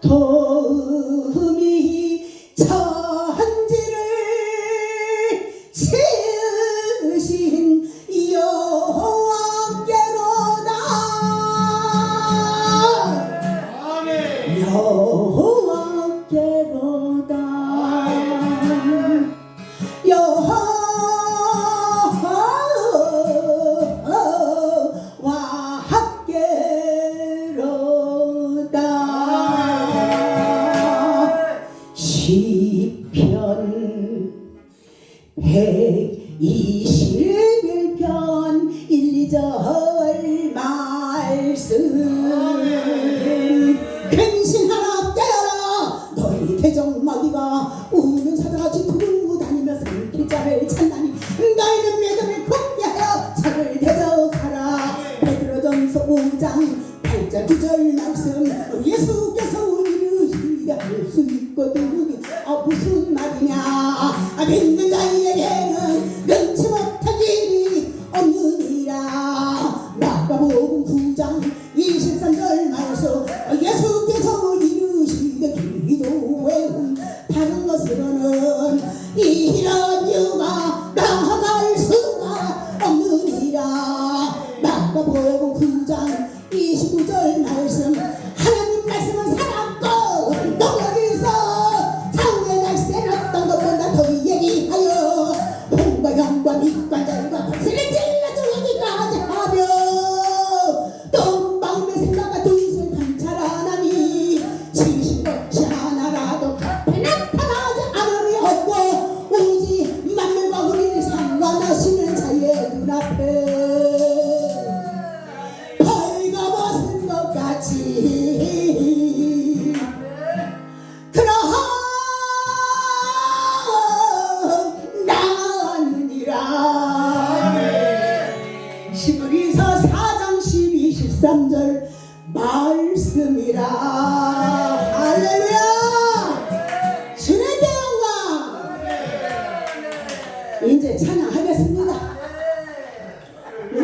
도움이 천지를 지으신 여호와께로다. 아멘. 여호와께로다. 여호 시편. 121편 1, 2절 말씀. 근신하라 깨어라. 너희 대적마귀가 우는 사자같이 두고 다니며 산길자를 찾나니 너희는 믿음을 굳게 하여 저를 대적하라. 베드로전서 5장 8절 9절 말씀. 예수께서 9장 23절 말씀 예수께서 이르시되 기도에 다른 것으로는 지신 것이 하나라도 앞에 나타나지 없고 오직 만물과 우리를 상관하시는 자의 눈앞에 벌거벗은 것 같이 그럼 나느니라. 시브리서 4장 12, 13절 말씀이라 이제 찬양하겠습니다.